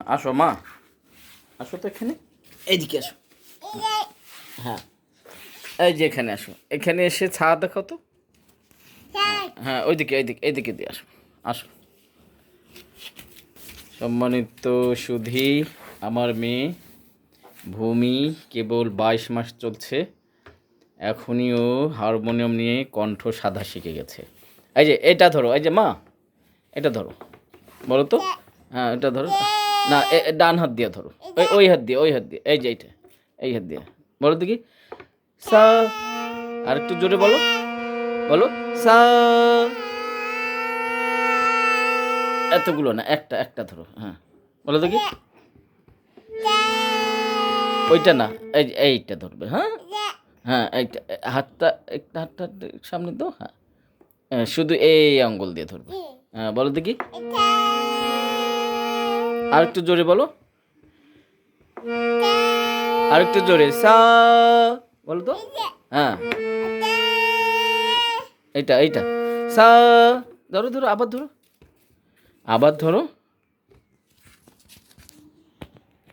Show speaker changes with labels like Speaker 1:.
Speaker 1: আসো মা। আসো তো এখানে। এইদিকে আসো। হ্যাঁ। এই যে এখানে আসো। এখানে এসে ছা দেখাও তো। হ্যাঁ ওইদিকে এইদিকে এইদিকে দিয়ে আসো। আসো। সম্মানিত সুধী আমার মেয়ে ভূমি কেবল বাইশ মাস চলছে। এখনই ও হারমোনিয়াম নিয়ে কণ্ঠ সাদা শিখে গেছে। এই যে এটা ধরো এই যে মা এটা ধরো। বলো তো? হ্যাঁ এটা ধরো। না ডান হাত দিয়ে ধরো। ওই ওই হাত দিয়ে ওই হাত দিয়ে এই যে এইটা এই হাত দিয়ে। বলো দেখি। সা আর একটু জোরে বলো। বলো সা। এতগুলো না একটা একটা ধরো হ্যাঁ। বলো দেখি। ওইটা না এই এইটা ধরবে হ্যাঁ? হ্যাঁ এইটা হাতটা একটা হাতটা সামনে দাও হ্যাঁ। হ্যাঁ, শুধু এই আঙ্গুল দিয়ে ধরবে। হ্যাঁ বলো দেখি। আর একটু জোরে বলো। আর একটু জোরে। সা বলো তো। হ্যাঁ। এইটা এইটা। সা ধরো ধরো আবার ধরো। আবার ধরো।